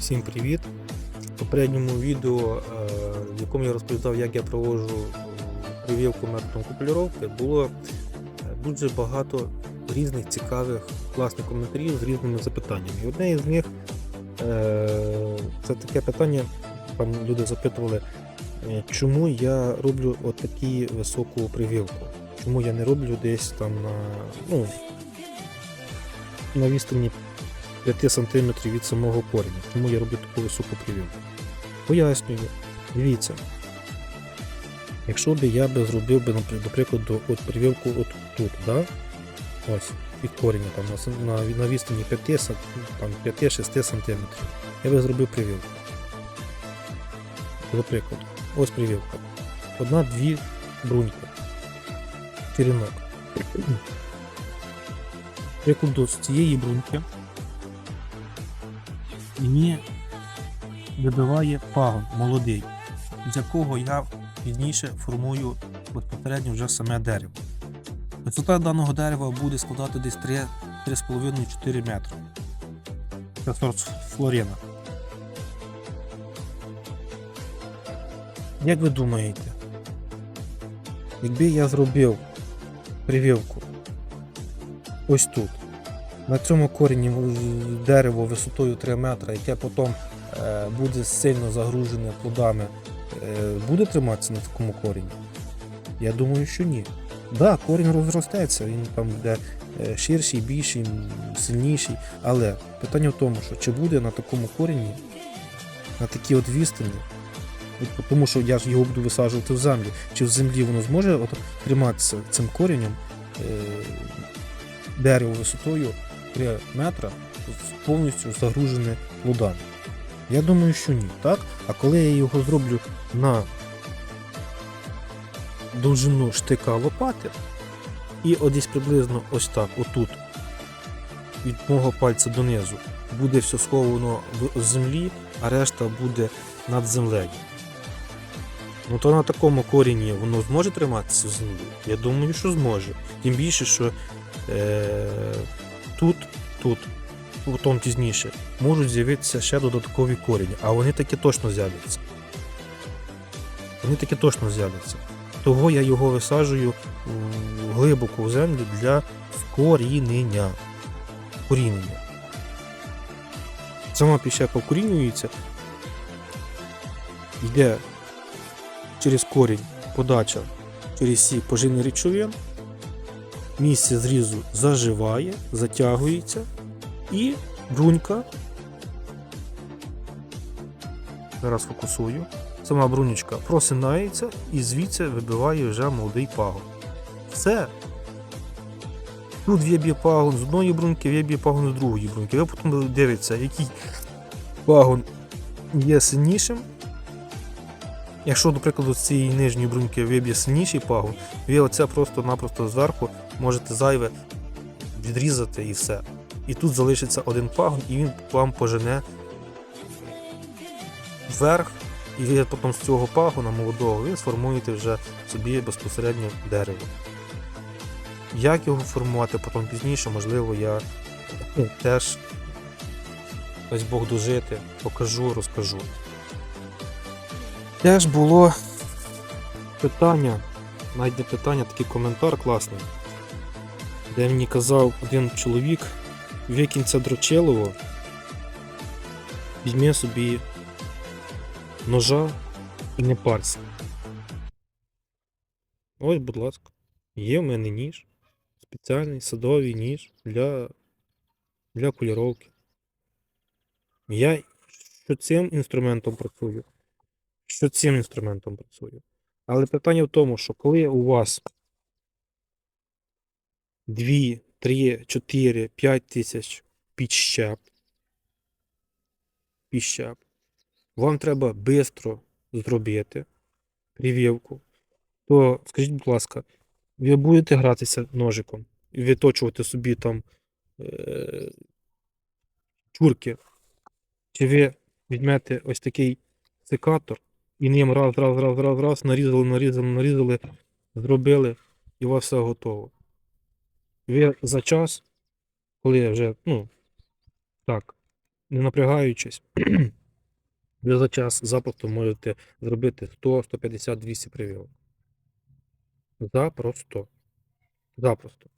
Всім привіт! В попередньому відео, е, в якому я розповідав, як я проводжу прививку методом купулюровки, було е, дуже багато різних цікавих класних коментарів з різними запитаннями. І одне із них е, це таке питання, там люди запитували, чому я роблю отаку високу прививку? Чому я не роблю десь там на, ну, на відстані 5 см від самого кореня. Тому я роблю таку високу прививку. Пояснюю, дивіться. Якщо б я би зробив би, наприклад, от прививку от тут, да? ось, від кореня там, на, на, відстані 5, см, там, 5-6 см, я би зробив прививку. До прикладу, ось прививка. Одна-дві бруньки. Черенок. Прикладу з цієї бруньки мені вибиває пагон молодий, з якого я пізніше формую безпосередньо вже саме дерево. Висота даного дерева буде складати десь 3 3,5-4 метри. Це сорт Флорена. Як ви думаєте, якби я зробив прививку ось тут, на цьому корені дерево висотою 3 метри, яке потім е, буде сильно загружене плодами, е, буде триматися на такому корені? Я думаю, що ні. Так, да, корінь розростеться, він там буде е, ширший, більший, сильніший. Але питання в тому, що чи буде на такому корені, на такій от відстані, тому що я ж його буду висаджувати в землю, чи в землі воно зможе от, триматися цим коренем дерево висотою 3 метра повністю загружене плодами. Я думаю, що ні, так? А коли я його зроблю на довжину штика лопати, і от приблизно ось так, отут, від мого пальця донизу, буде все сховано в землі, а решта буде над землею. Ну то на такому корінні воно зможе триматися в землі? Я думаю, що зможе. Тим більше, що е, тут, тут, потім пізніше, можуть з'явитися ще додаткові корені, а вони таки точно з'являться. Вони таки точно з'являться. Того я його висаджую глибоко в землю для вкорінення. Корінення. Сама піща покорінюється, йде через корінь подача через всі поживні речовин, місце зрізу заживає, затягується і брунька. Зараз фокусую. Сама брунечка просинається і звідси вибиває вже молодий пагон. Все. Тут в'єб'є пагон з одної бруньки, в'єб'є пагон з другої бруньки. Ви потім дивитеся, який пагон є сильнішим. Якщо, до прикладу, з цієї нижньої бруньки виб'є сильніший пагон, ви оце просто-напросто зверху можете зайве відрізати і все. І тут залишиться один пагон, і він вам пожене вверх, і ви потім з цього пагона молодого ви сформуєте вже собі безпосередньо дерево. Як його формувати потім пізніше, можливо, я ну, теж ось Бог дожити, покажу, розкажу. Теж було питання, не питання, такий коментар класний, де мені казав один чоловік, викинься дрочилово, візьми собі ножа і не парся. Ось, будь ласка, є в мене ніж, спеціальний садовий ніж для, для кольоровки. Я що цим інструментом працюю, що цим інструментом працюю. Але питання в тому, що коли у вас 2, 3, 4, 5 тисяч. Підщеп, підщеп, вам треба швидко зробити прививку, то скажіть, будь ласка, ви будете гратися ножиком? І виточувати собі там е- чурки, чи ви візьмете ось такий секатор і ним раз, раз, раз, раз, раз, нарізали, нарізали, нарізали, зробили, і у вас все готово. За час, коли вже, ну, так, не напрягаючись, ви за час запросто можете зробити 100, 150, 200 прививок. Запросто. Запросто.